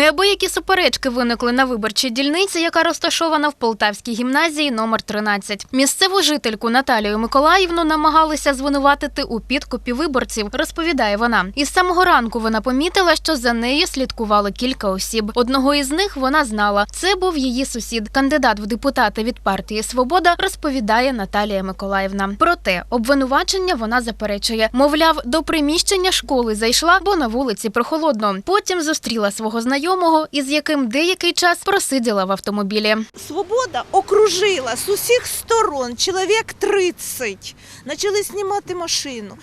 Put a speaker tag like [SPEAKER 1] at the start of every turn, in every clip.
[SPEAKER 1] Неабиякі суперечки виникли на виборчій дільниці, яка розташована в Полтавській гімназії номер 13. Місцеву жительку Наталію Миколаївну намагалися звинуватити у підкупі виборців, розповідає вона. Із самого ранку вона помітила, що за нею слідкували кілька осіб. Одного із них вона знала. Це був її сусід, кандидат в депутати від партії Свобода, розповідає Наталія Миколаївна. Проте обвинувачення вона заперечує. Мовляв, до приміщення школи зайшла, бо на вулиці прохолодно. Потім зустріла свого знайомого, із яким деякий час просиділа в автомобілі.
[SPEAKER 2] Свобода окружила з усіх сторон, чоловік 30. Почали знімати машину,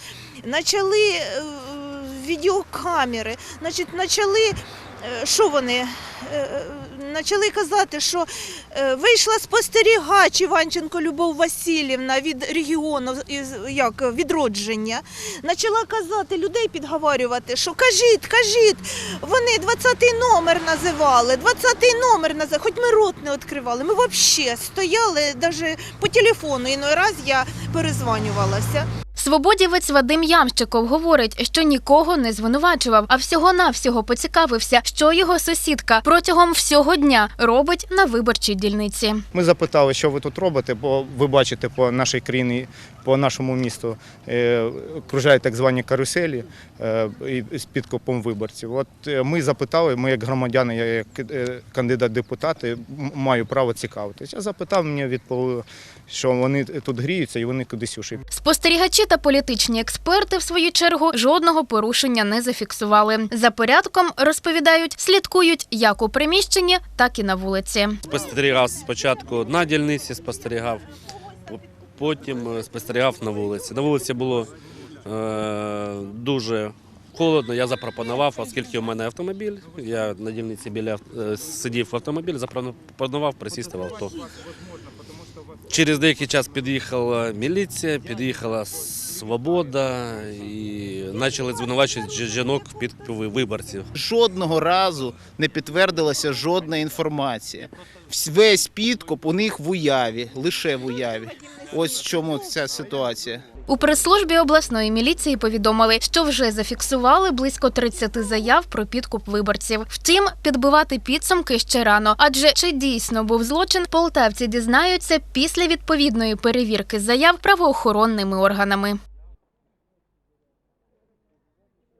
[SPEAKER 2] почали е, відеокамери, значить, почали, е, що вони, е, почали казати, що е, вийшла спостерігач Іванченко Любов Васильівна від регіону як відродження. Почала казати, людей підговорювати, що кажіть, кажіть, вони 20-й номер називали, 20-й номер називали, хоч ми рот не відкривали. Ми взагалі стояли, навіть по телефону іной раз я перезванювалася.
[SPEAKER 1] Свободівець Вадим Ямщиков говорить, що нікого не звинувачував, а всього-навсього поцікавився, що його сусідка протягом всього дня робить на виборчій дільниці.
[SPEAKER 3] Ми запитали, що ви тут робите, бо ви бачите по нашій країні, по нашому місту е, кружають так звані каруселі е, з підкупом виборців. От е, ми запитали, ми як громадяни, я як кандидат депутати, маю право цікавитись. Я запитав, мені відповіли, що вони тут гріються і вони кудись ушли.
[SPEAKER 1] Спостерігачі та політичні експерти, в свою чергу, жодного порушення не зафіксували. За порядком розповідають, слідкують як у приміщенні, так і на вулиці.
[SPEAKER 4] Спостерігав спочатку на дільниці, спостерігав, по- потім е, спостерігав на вулиці. На вулиці було е, дуже холодно. Я запропонував, оскільки у мене автомобіль. Я на дільниці біля е, сидів в автомобіль, запропонував присісти в авто. Через деякий час під'їхала міліція, під'їхала свобода і почали звинувачувати жінок в підкупі виборців.
[SPEAKER 5] Жодного разу не підтвердилася жодна інформація. Всь- Весь підкуп у них в уяві, лише в уяві. Ось в чому ця ситуація.
[SPEAKER 1] У прес-службі обласної міліції повідомили, що вже зафіксували близько 30 заяв про підкуп виборців. Втім, підбивати підсумки ще рано, адже чи дійсно був злочин, полтавці дізнаються після відповідної перевірки заяв правоохоронними органами.